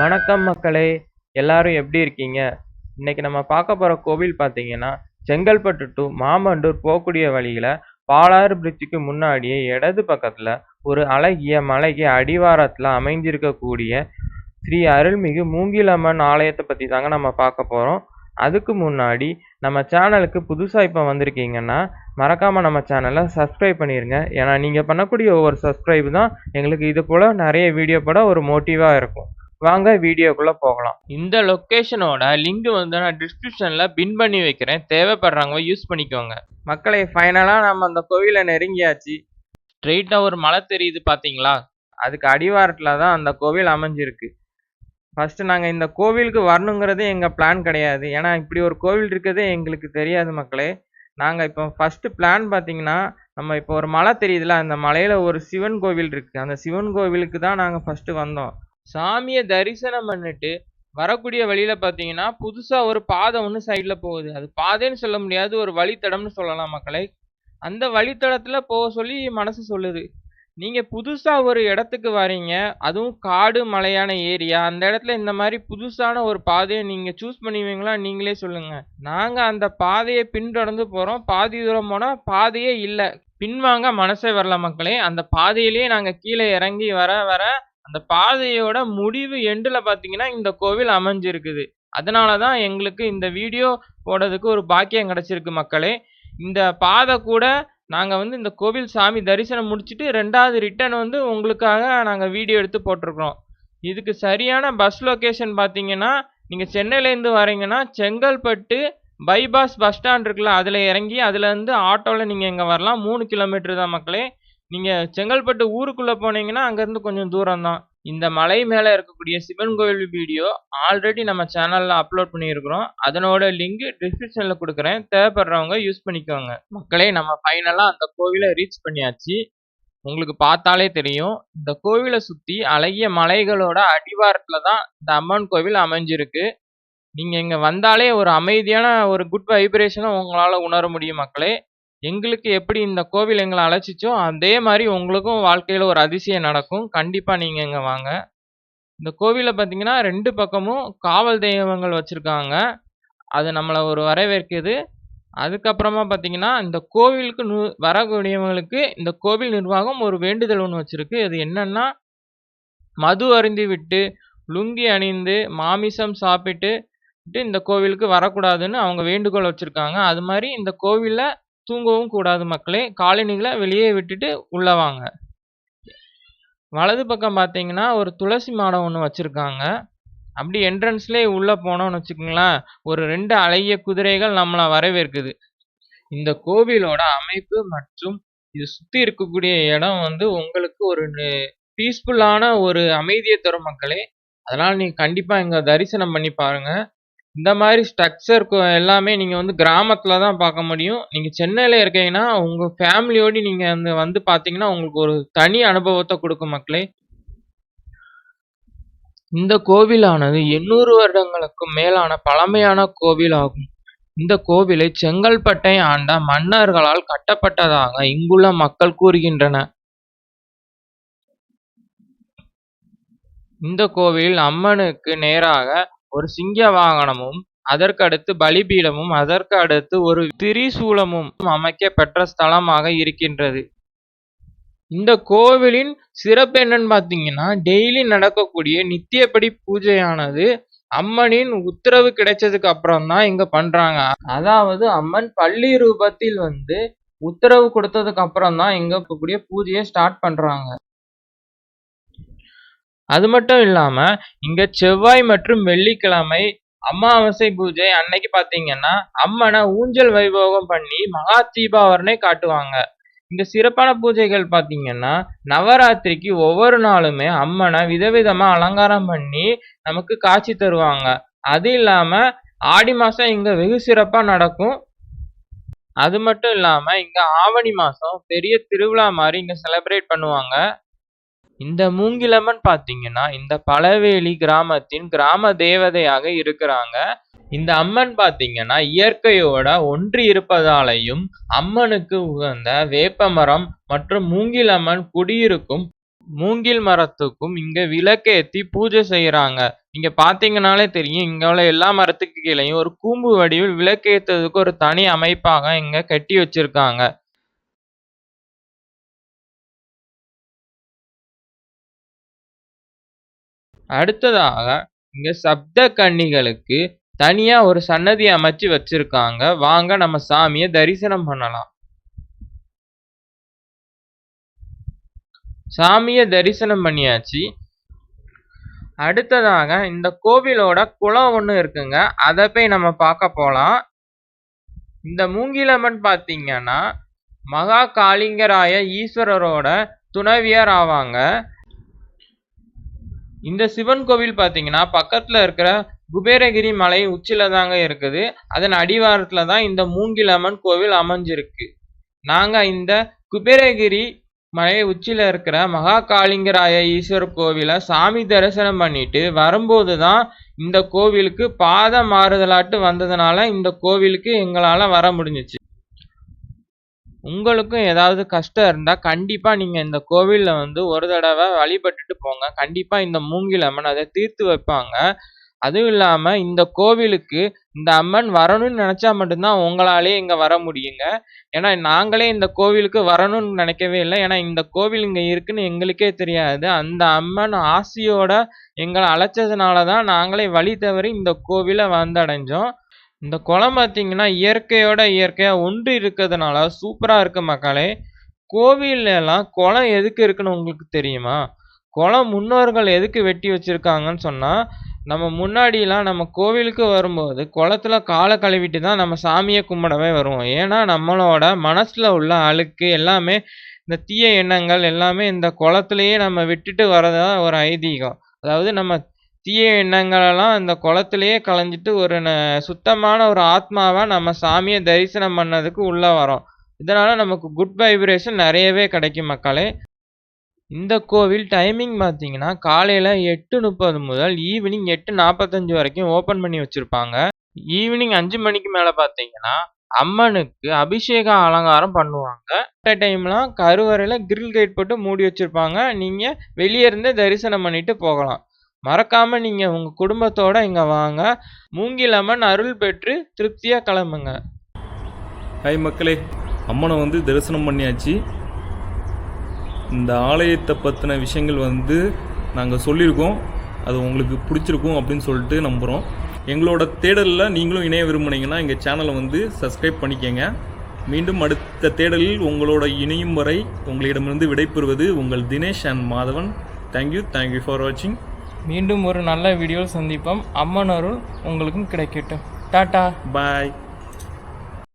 வணக்கம் மக்களே எல்லாரும் எப்படி இருக்கீங்க? இன்னைக்கு நம்ம பார்க்க போகிற கோவில் பார்த்தீங்கன்னா செங்கல்பட்டு டு மாமண்டூர் போகக்கூடிய வழியில் பாலாறு பிரிட்ஜுக்கு முன்னாடியே இடது பக்கத்தில் ஒரு அழகிய மலைக்கு அடிவாரத்தில் அமைஞ்சிருக்கக்கூடிய ஸ்ரீ அருள்மிகு மூங்கிலம்மன் ஆலயத்தை பற்றி தாங்க நம்ம பார்க்க போகிறோம் அதுக்கு முன்னாடி நம்ம சேனலுக்கு புதுசாக இப்போ வந்திருக்கீங்கன்னா மறக்காமல் நம்ம சேனலை சப்ஸ்கிரைப் பண்ணிடுங்க ஏன்னா நீங்கள் பண்ணக்கூடிய ஒவ்வொரு சப்ஸ்கிரைப் தான் எங்களுக்கு இது போல் நிறைய வீடியோ போட ஒரு மோட்டிவாக இருக்கும். வாங்க வீடியோக்குள்ள போகலாம். இந்த லொக்கேஷனோட லிங்க் வந்து நான் டிஸ்கிரிப்ஷன்ல பின் பண்ணி வைக்கிறேன். தேவைப்படுறவங்க யூஸ் பண்ணிக்கோங்க. மக்களை ஃபைனலாக நம்ம அந்த கோவிலை நெருங்கியாச்சு. ஸ்ட்ரெயிட்டாக ஒரு மலை தெரியுது பார்த்தீங்களா அதுக்கு அடிவாரத்தில் தான் அந்த கோவில் அமைஞ்சிருக்கு. ஃபஸ்ட்டு நாங்கள் இந்த கோவிலுக்கு வரணுங்கிறதே எங்கள் பிளான் கிடையாது. ஏன்னா இப்படி ஒரு கோவில் இருக்கிறதே எங்களுக்கு தெரியாது மக்களே. நாங்கள் இப்போ ஃபஸ்ட்டு பிளான் பார்த்தீங்கன்னா நம்ம இப்போ ஒரு மலை தெரியுதுல அந்த மலையில் ஒரு சிவன் கோவில் இருக்குது அந்த சிவன் கோவிலுக்கு தான் நாங்கள் ஃபஸ்ட்டு வந்தோம். சாமியை தரிசனம் பண்ணிட்டு வரக்கூடிய வழியில பார்த்தீங்கன்னா புதுசா ஒரு பாதை ஒன்று சைடில் போகுது. அது பாதைன்னு சொல்ல முடியாது ஒரு வழித்தடம்னு சொல்லலாம் மக்களை. அந்த வழித்தடத்துல போக சொல்லி மனசு சொல்லுது. நீங்க புதுசா ஒரு இடத்துக்கு வரீங்க அதுவும் காடு மலையான ஏரியா அந்த இடத்துல இந்த மாதிரி புதுசான ஒரு பாதையை நீங்க சூஸ் பண்ணுவீங்களா? நீங்களே சொல்லுங்க. நாங்க அந்த பாதையை பின்தொடர்ந்து போறோம். பாதி தூரம் போனா பாதையே இல்லை. பின்வாங்க மனசே வரல மக்களே. அந்த பாதையிலேயே நாங்க கீழே இறங்கி வர வர அந்த பாதையோட முடிவு எண்டில் பார்த்தீங்கன்னா இந்த கோவில் அமைஞ்சிருக்குது. அதனால தான் எங்களுக்கு இந்த வீடியோ போடுறதுக்கு ஒரு பாக்கியம் கிடச்சிருக்கு மக்களே. இந்த பாதை கூட நாங்கள் வந்து இந்த கோவில் சாமி தரிசனம் முடிச்சுட்டு ரெண்டாவது ரிட்டர்ன் வந்து உங்களுக்காக நாங்கள் வீடியோ எடுத்து போட்டிருக்கிறோம் இதுக்கு சரியான பஸ் லொக்கேஷன் பார்த்தீங்கன்னா நீங்கள் சென்னையிலேருந்து வரீங்கன்னா செங்கல்பட்டு பைபாஸ் பஸ் ஸ்டாண்ட் இருக்குல்ல அதில் இறங்கி அதுலேருந்து ஆட்டோவில் நீங்கள் இங்கே வரலாம். மூணு கிலோமீட்டர் தான் மக்களே. நீங்கள் செங்கல்பட்டு ஊருக்குள்ளே போனீங்கன்னா அங்கேருந்து கொஞ்சம் தூரம் தான் இந்த மலை மேலே இருக்கக்கூடிய சிவன் கோவில் வீடியோ ஆல்ரெடி நம்ம சேனலில் அப்லோட் பண்ணியிருக்கிறோம். அதனோட லிங்க் டிஸ்கிரிப்ஷனில் கொடுக்குறேன். தேவைப்படுறவங்க யூஸ் பண்ணிக்கோங்க. மக்களே நம்ம ஃபைனலாக அந்த கோவிலை ரீச் பண்ணியாச்சு. உங்களுக்கு பார்த்தாலே தெரியும். இந்த கோவிலை சுற்றி அழகிய மலைகளோட அடிவாரத்தில் தான் இந்த அம்மன் கோவில் அமைஞ்சிருக்கு. நீங்கள் இங்கே வந்தாலே ஒரு அமைதியான ஒரு குட் வைப்ரேஷனை உங்களால் உணர முடியும் மக்களே. எங்களுக்கு எப்படி இந்த கோவில் எங்களை அழைச்சிச்சோ அதே மாதிரி உங்களுக்கும் வாழ்க்கையில் ஒரு அதிசயம் நடக்கும். கண்டிப்பாக நீங்கள் இங்கே வாங்க. இந்த கோவிலில் பார்த்தீங்கன்னா ரெண்டு பக்கமும் காவல் தெய்வங்கள் வச்சுருக்காங்க. அது நம்மளை ஒரு வரவேற்குது. அதுக்கப்புறமா பார்த்தீங்கன்னா இந்த கோவிலுக்கு நு வரக்கூடியவங்களுக்கு இந்த கோவில் நிர்வாகம் ஒரு வேண்டுதல் ஒன்று வச்சுருக்கு. அது என்னென்னா மது அருந்தி விட்டு லுங்கி அணிந்து மாமிசம் சாப்பிட்டு இந்த கோவிலுக்கு வரக்கூடாதுன்னு அவங்க வேண்டுகோள் வச்சுருக்காங்க. அது மாதிரி இந்த கோவிலில் தூங்கவும் கூடாது மக்களே. காலணிகளை வெளியே விட்டுட்டு உள்ளே வாங்க. வலது பக்கம் பார்த்தீங்கன்னா ஒரு துளசி மாடம் ஒன்று வச்சுருக்காங்க. அப்படி என்ட்ரன்ஸ்லேயே உள்ளே போனோம்னு வச்சுக்கோங்களேன் ஒரு ரெண்டு அழகிய குதிரைகள் நம்மளை வரவேற்குது. இந்த கோவிலோட அமைப்பு மற்றும் இது சுற்றி இருக்கக்கூடிய இடம் வந்து உங்களுக்கு ஒரு பீஸ்ஃபுல்லான ஒரு அமைதியை தரும் மக்களே. அதனால் நீங்கள் கண்டிப்பாக இங்கே தரிசனம் பண்ணி பாருங்கள் இந்த மாதிரி ஸ்ட்ரக்சர் எல்லாமே நீங்கள் வந்து கிராமத்தில் தான் பார்க்க முடியும். நீங்கள் சென்னையில் இருக்கீங்கன்னா உங்கள் ஃபேமிலியோடு நீங்கள் அந்த வந்து பார்த்தீங்கன்னா உங்களுக்கு ஒரு தனி அனுபவத்தை கொடுக்கும் மக்களே. இந்த கோவிலானது எண்ணூறு வருடங்களுக்கும் மேலான பழமையான கோவில் ஆகும் இந்த கோவிலை செங்கல்பட்டை ஆண்ட மன்னர்களால் கட்டப்பட்டதாக இங்குள்ள மக்கள் கூறுகின்றனர் இந்த கோவில் அம்மனுக்கு நேராக ஒரு சிங்க வாகனமும் அதற்கு அடுத்து பலிபீடமும் அதற்கு அடுத்து ஒரு திரிசூலமும் அமைக்க பெற்ற ஸ்தலமாக இருக்கின்றது. இந்த கோவிலின் சிறப்பு என்னன்னு பார்த்தீங்கன்னா டெய்லி நடக்கக்கூடிய நித்தியப்படி பூஜையானது அம்மனின் உத்தரவு கிடைச்சதுக்கு அப்புறம் தான் இங்க பண்றாங்க. அதாவது அம்மன் பள்ளி ரூபத்தில் வந்து உத்தரவு கொடுத்ததுக்கு அப்புறம் தான் இங்க கூடிய பூஜையை ஸ்டார்ட் பண்றாங்க. அது மட்டும் இல்லாம இங்க செவ்வாய் மற்றும் வெள்ளிக்கிழமை அமாவாசை பூஜை அன்னைக்கு பாத்தீங்கன்னா அம்மனை ஊஞ்சல் வைபோகம் பண்ணி மகா தீபாவரனை காட்டுவாங்க. இந்த சிறப்பான பூஜைகள் பார்த்தீங்கன்னா நவராத்திரிக்கு ஒவ்வொரு நாளுமே அம்மனை விதவிதமா அலங்காரம் பண்ணி நமக்கு காட்சி தருவாங்க. அது இல்லாம ஆடி மாசம் இங்க வெகு சிறப்பா நடக்கும். அது மட்டும் இல்லாம இங்க ஆவணி மாசம் பெரிய திருவிழா மாதிரி இங்க செலிப்ரேட் பண்ணுவாங்க. இந்த மூங்கிலம்மன் பார்த்தீங்கன்னா இந்த பழவேலி கிராமத்தின் கிராம தேவதையாக இருக்கிறாங்க. இந்த அம்மன் பார்த்தீங்கன்னா இயற்கையோட ஒன்றி இருப்பதாலையும் அம்மனுக்கு உகந்த வேப்பமரம் மற்றும் மூங்கிலம்மன் குடியிருக்கும் மூங்கில் மரத்துக்கும் இங்க விளக்கேத்தி பூஜை செய்யறாங்க இங்க பார்த்தீங்கனாலே தெரியும் இங்க உள்ள எல்லா மரத்துக்கு கீழேயும் ஒரு கூம்பு வடிவில் விளக்கேத்ததுக்கு ஒரு தனி அமைப்பாக இங்க கட்டி வச்சிருக்காங்க. அடுத்ததாக இங்க சப்த கன்னிகளுக்கு தனியா ஒரு சன்னதி அமைச்சு வச்சிருக்காங்க. வாங்க நம்ம சாமியை தரிசனம் பண்ணலாம். சாமியை தரிசனம் பண்ணியாச்சு. அடுத்ததாக இந்த கோவிலோட குளம் ஒன்று இருக்குங்க. அதை போய் நம்ம பார்க்க போகலாம் இந்த மூங்கிலம்மன் பார்த்தீங்கன்னா மகா காளிங்கராய ஈஸ்வரரோட துணைவியார் ஆவாங்க. இந்த சிவன் கோவில் பார்த்தீங்கன்னா பக்கத்தில் இருக்கிற குபேரகிரி மலை உச்சியில் தாங்க இருக்குது. அதன் அடிவாரத்தில் தான் இந்த மூங்கிலம்மன் கோவில் அமைஞ்சிருக்கு. நாங்கள் இந்த குபேரகிரி மலை உச்சியில் இருக்கிற மகா காளிங்கராய ஈஸ்வர் கோவிலை சாமி தரிசனம் பண்ணிட்டு வரும்போது தான் இந்த கோவிலுக்கு பாத மாறுதலாட்டு வந்ததுனால இந்த கோவிலுக்கு எங்களால் வர முடிஞ்சிச்சு. உங்களுக்கும் ஏதாவது கஷ்டம் இருந்தால் கண்டிப்பாக நீங்கள் இந்த கோவிலில் வந்து ஒரு தடவை வழிபட்டுட்டு போங்க. கண்டிப்பாக இந்த மூங்கில் அம்மன் அதை தீர்த்து வைப்பாங்க. அதுவும் இல்லாமல் இந்த கோவிலுக்கு இந்த அம்மன் வரணும்னு நினச்சா மட்டும்தான் உங்களாலே இங்கே வர முடியுங்க. ஏன்னா நாங்களே இந்த கோவிலுக்கு வரணும்னு நினைக்கவே இல்லை. ஏன்னா இந்த கோவில் இங்கே இருக்குன்னு எங்களுக்கே தெரியாது. அந்த அம்மன் ஆசியோட எங்களை அழைச்சதுனால தான் நாங்களே வழி தவறி இந்த கோவிலை வந்தடைஞ்சோம். இந்த குளம் பார்த்தீங்கன்னா இயற்கையோட இயற்கையாக ஒன்று இருக்கிறதுனால சூப்பராக இருக்கு மக்களே. கோவிலெல்லாம் குளம் எதுக்கு இருக்குன்னு உங்களுக்கு தெரியுமா? குளம் முன்னோர்கள் எதுக்கு வெட்டி வச்சுருக்காங்கன்னு சொன்னால் நம்ம முன்னாடிலாம் நம்ம கோவிலுக்கு வரும்போது குளத்துல காலை கழுவிட்டு தான் நம்ம சாமியை கும்பிடவே வருவோம். ஏன்னா நம்மளோட மனசில் உள்ள அழுக்கு எல்லாமே இந்த தீய எண்ணங்கள் எல்லாமே இந்த குளத்துலையே நம்ம விட்டுட்டு வரதா ஒரு ஐதீகம். அதாவது நம்ம தீய எண்ணங்களெல்லாம் அந்த குளத்துலையே கலைஞ்சிட்டு ஒரு ந சுத்தமான ஒரு ஆத்மாவாக நம்ம சாமியை தரிசனம் பண்ணதுக்கு உள்ளே வரோம். இதனால் நமக்கு குட் வைப்ரேஷன் நிறையவே கிடைக்கும் மக்களே. இந்த கோவில் டைமிங் பார்த்தீங்கன்னா காலையில் எட்டு முப்பது முதல் ஈவினிங் எட்டு நாற்பத்தஞ்சு வரைக்கும் ஓப்பன் பண்ணி வச்சுருப்பாங்க. ஈவினிங் அஞ்சு மணிக்கு மேலே பார்த்தீங்கன்னா அம்மனுக்கு அபிஷேக அலங்காரம் பண்ணுவாங்க. அந்த டைம்லாம் கருவறையில் கிரில் கேட் போட்டு மூடி வச்சுருப்பாங்க. நீங்கள் வெளியே இருந்தே தரிசனம் பண்ணிட்டு போகலாம். மறக்காம நீங்க உங்க குடும்பத்தோட இங்க வாங்க. மூங்கிலம்மன் அருள் பெற்று திருப்தியா கிளம்புங்க. ஹாய் மக்களே அம்மனை வந்து தரிசனம் பண்ணியாச்சு. இந்த ஆலயத்தை பற்றின விஷயங்கள் வந்து நாங்கள் சொல்லியிருக்கோம். அது உங்களுக்கு பிடிச்சிருக்கும் அப்படின்னு சொல்லிட்டு நம்புகிறோம் எங்களோட தேடலில் நீங்களும் இணைய விரும்புனீங்கன்னா எங்கள் சேனலை வந்து சப்ஸ்கிரைப் பண்ணிக்கங்க. மீண்டும் அடுத்த தேடலில் உங்களோட இணையும் வரை உங்களிடமிருந்து விடைபெறுவது உங்கள் Dinesh and Madhavan. Thank you thank you for வாட்சிங் மீண்டும் ஒரு நல்ல வீடியோவில் சந்திப்போம். அம்மன் அருள் உங்களுக்கும் கிடைக்கட்டும். டாட்டா பாய்